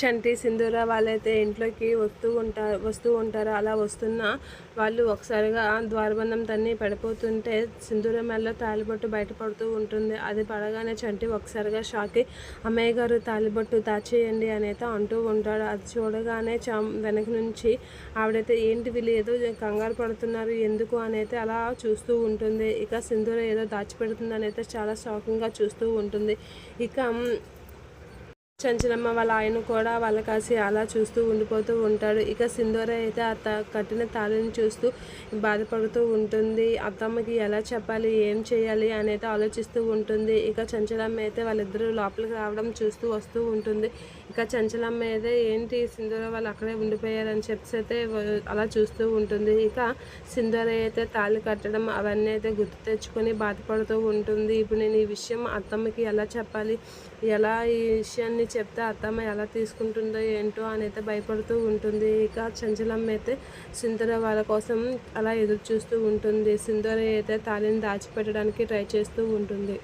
చంటి సింధూర వాళ్ళైతే ఇంట్లోకి వస్తూ ఉంటారు వస్తూ ఉంటారు అలా వస్తున్న వాళ్ళు ఒకసారిగా ద్వారబంధం తన్ని పడిపోతుంటే సింధూర మెల్ల తాలిబొట్టు బయటపడుతూ ఉంటుంది. అది పడగానే చంటి ఒకసారిగా షాక్ అమ్మయ్య గారు తాలిబొట్టు దాచేయండి అనేది అంటూ ఉంటాడు. అది చూడగానే చం వెనక నుంచి ఆవిడైతే ఏంటి వీళ్ళు ఏదో కంగారు పడుతున్నారు ఎందుకు? అనైతే అలా చూస్తూ ఉంటుంది. ఇక సింధూర ఏదో దాచిపెడుతుంది అయితే చాలా షాకింగ్గా చూస్తూ ఉంటుంది. ఇక చంచలమ్మ వాళ్ళ ఆయన కూడా వాళ్ళ కాసి అలా చూస్తూ ఉండిపోతూ ఉంటాడు. ఇక సింధూర అయితే ఆ కట్టిన తాళిని చూస్తూ బాధపడుతూ ఉంటుంది. అత్తమ్మకి ఎలా చెప్పాలి ఏం చేయాలి అనేది ఆలోచిస్తూ ఉంటుంది. ఇక చంచలమ్మ అయితే వాళ్ళిద్దరూ లోపలికి రావడం చూస్తూ వస్తూ ఉంటుంది. ఇక చంచలమ్మ అయితే ఏంటి సింధూర వాళ్ళు అక్కడే ఉండిపోయారని చెప్పేసి అయితే అలా చూస్తూ ఉంటుంది. ఇక సింధూర అయితే తాళి కట్టడం అవన్నీ అయితే గుర్తు తెచ్చుకొని బాధపడుతూ ఉంటుంది. ఇప్పుడు నేను ఈ విషయం అత్తమ్మకి ఎలా చెప్పాలి ఎలా ఈ విషయాన్ని చెప్తే అత్తమ్మ ఎలా తీసుకుంటుందో ఏంటో అని అయితే భయపడుతూ ఉంటుంది. ఇక చంచలమ్మ అయితే సింధూర వాళ్ళ కోసం అలా ఎదురు చూస్తూ ఉంటుంది. సింధూర అయితే తాళిని దాచిపెట్టడానికి ట్రై చేస్తూ ఉంటుంది.